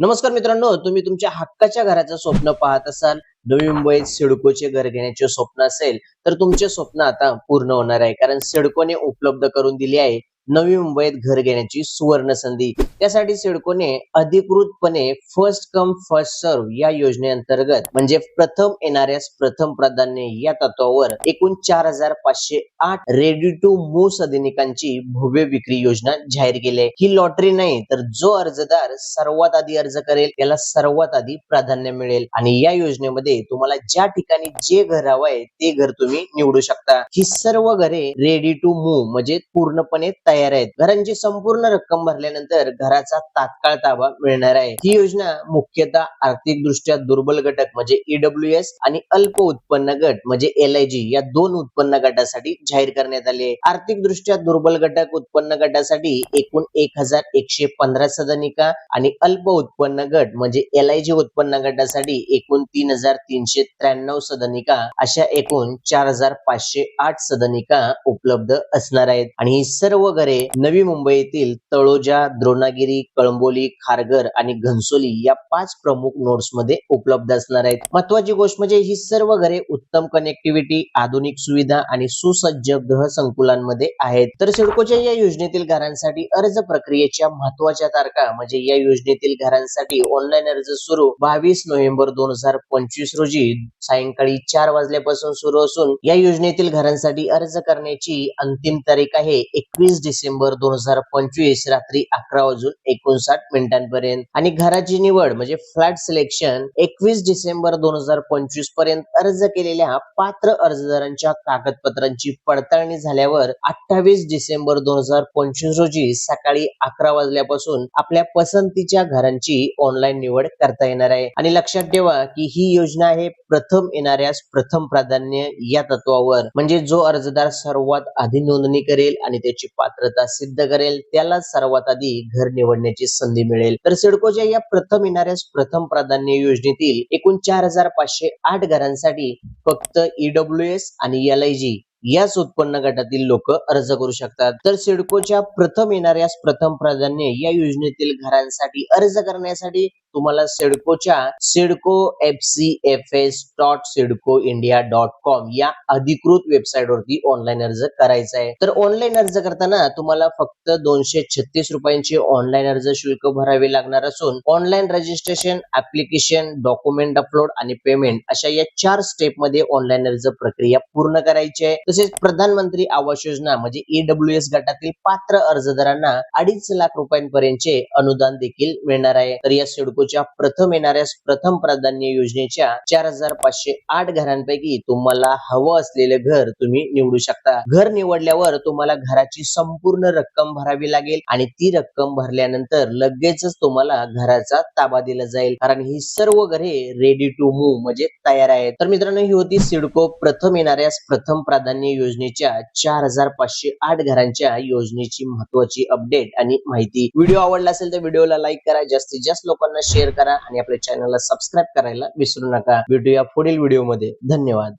नमस्कार मित्रांनो तुम्ही तुमच्या हक्काच्या घराचं स्वप्न पाहत असाल नवी मुंबईत सिडकोचे घर घेण्याचे स्वप्न असेल तर तुमचे स्वप्न आता पूर्ण होणार आहे. कारण सिडकोने उपलब्ध करून दिली आहे. नवी मुंबईत घर घेण्याची सुवर्ण संधी त्यासाठी सिडकोने अधिकृतपणे फर्स्ट कम फर्स्ट सर्व या योजनेअंतर्गत म्हणजे प्रथम येणाऱ्यास प्रथम प्राधान्य या तत्वावर एकूण चार हजार पाचशे आठ रेडी टू मूव्ह सदनिकांची भव्य विक्री योजना जाहीर केली आहे. ही लॉटरी नाही तर जो अर्जदार सर्वात आधी अर्ज करेल त्याला सर्वात आधी प्राधान्य मिळेल. आणि या योजनेमध्ये तुम्हाला ज्या ठिकाणी जे घर हवं आहे ते घर तुम्ही निवडू शकता. ही सर्व घरे रेडी टू मूव्ह म्हणजे पूर्णपणे तयार आहेत. घरांची संपूर्ण रक्कम भरल्यानंतर घराचा तात्काळ ताबा मिळणार आहे. ही योजना मुख्यतः आर्थिक दृष्ट्या दुर्बल घटक म्हणजे ईडब्ल्यू एस आणि अल्प उत्पन्न गट म्हणजे एल आय जी या दोन उत्पन्न गटासाठी जाहीर करण्यात आली आहे. आर्थिक दृष्ट्या दुर्बल घटक उत्पन्न गटासाठी एकूण एक हजार एकशे पंधरा सदनिका आणि अल्प उत्पन्न गट म्हणजे एल आय जी उत्पन्न गटासाठी एकूण तीन हजार तीनशे त्र्याण्णव सदनिका अशा एकूण चार हजार पाचशे आठ सदनिका उपलब्ध असणार आहेत. आणि ही सर्व घरे नवी मुंबईतील तळोजा द्रोणागिरी कळंबोली खारघर आणि घनसोली या पाच प्रमुख नोड्समध्ये उपलब्ध असणार आहेत. महत्वाची गोष्ट म्हणजे ही सर्व घरे उत्तम कनेक्टिव्हिटी आधुनिक सुविधा आणि सुसज्ज गृह संकुलांमध्ये आहेत. तर सिडकोच्या या योजनेतील घरांसाठी अर्ज प्रक्रियेच्या महत्त्वाच्या तारखा म्हणजे या योजनेतील घरांसाठी ऑनलाईन अर्ज सुरू बावीस नोव्हेंबर दोन हजार पंचवीस रोजी सायंकाळी चार वाजल्यापासून सुरू असून या योजनेतील घरांसाठी अर्ज करण्याची अंतिम तारीख आहे एकवीस डिसेंबर डिसेंबर दोन हजार पंचवीस रात्री अकरा वाजून एकोणसाठ मिनिटांपर्यंत. आणि घराची निवड म्हणजे फ्लॅट सिलेक्शन एकवीस डिसेंबर दोन हजार पंचवीसपर्यंत अर्ज केलेल्या पात्र अर्जदारांच्या कागदपत्रांची पडताळणी झाल्यावर अठ्ठावीस डिसेंबर दोन हजार पंचवीस रोजी सकाळी अकरा वाजल्यापासून आपल्या पसंतीच्या घरांची ऑनलाईन निवड करता येणार आहे. आणि लक्षात ठेवा की ही योजना आहे प्रथम येणाऱ्यास प्रथम प्राधान्य या तत्वावर. म्हणजे जो अर्जदार सर्वात आधी नोंदणी करेल आणि त्याची पात्र पात्रता सिद्ध करेल त्याला सर्वात आधी घर निवडण्याची संधी मिळेल. तर सिडकोच्या या प्रथम येणाऱ्या प्रथम प्राधान्य योजनेतील एकूण चार हजार पाचशे आठ घरांसाठी फक्त ईडब्ल्यू एस आणि एल आय जी याच उत्पन्न गटातील लोक अर्ज करू शकतात. तर सिडकोच्या प्रथम येणाऱ्या प्रथम प्राधान्य या योजनेतील घरांसाठी अर्ज करण्यासाठी तुम्हाला सिडकोच्या CIDCO F C F S dot CIDCO India dot com या अधिकृत वेबसाईट वरती ऑनलाईन अर्ज करायचा आहे. तर ऑनलाईन अर्ज करताना तुम्हाला फक्त दोनशे छत्तीस रुपयांचे ऑनलाईन अर्ज शुल्क भरावे लागणार असून online registration application document upload आणि पेमेंट अशा या चार स्टेपमध्ये ऑनलाईन अर्ज प्रक्रिया पूर्ण करायची आहे. तसेच प्रधानमंत्री आवास योजना म्हणजे ईडब्ल्यू एस गटातील पात्र अर्जदारांना अडीच लाख रुपयांपर्यंतचे अनुदान देखील मिळणार आहे. तर या सिडकोच्या प्रथम येणाऱ्या प्रथम प्राधान्य योजनेच्या चार हजार पाचशे आठ घरांपैकी तुम्हाला हवं असलेलं घर तुम्ही निवडू शकता. घर निवडल्यावर तुम्हाला घराची संपूर्ण रक्कम भरावी लागेल आणि ती रक्कम भरल्यानंतर लगेचच तुम्हाला घराचा ताबा दिला जाईल. कारण ही सर्व घरे रेडी टू मूव्ह म्हणजे तयार आहेत. तर मित्रांनो ही होती सिडको प्रथम येणाऱ्यास प्रथम प्राधान्य योजनेच्या चार हजार पाचशे आठ घरांच्या योजनेची महत्वाची अपडेट आणि माहिती. व्हिडिओ आवडला असेल तर व्हिडिओला लाईक करा जास्तीत जास्त लोकांना शेअर करा आणि आपल्या चॅनलला सबस्क्राईब करायला विसरू नका. भेटूया पुढील व्हिडिओमध्ये धन्यवाद.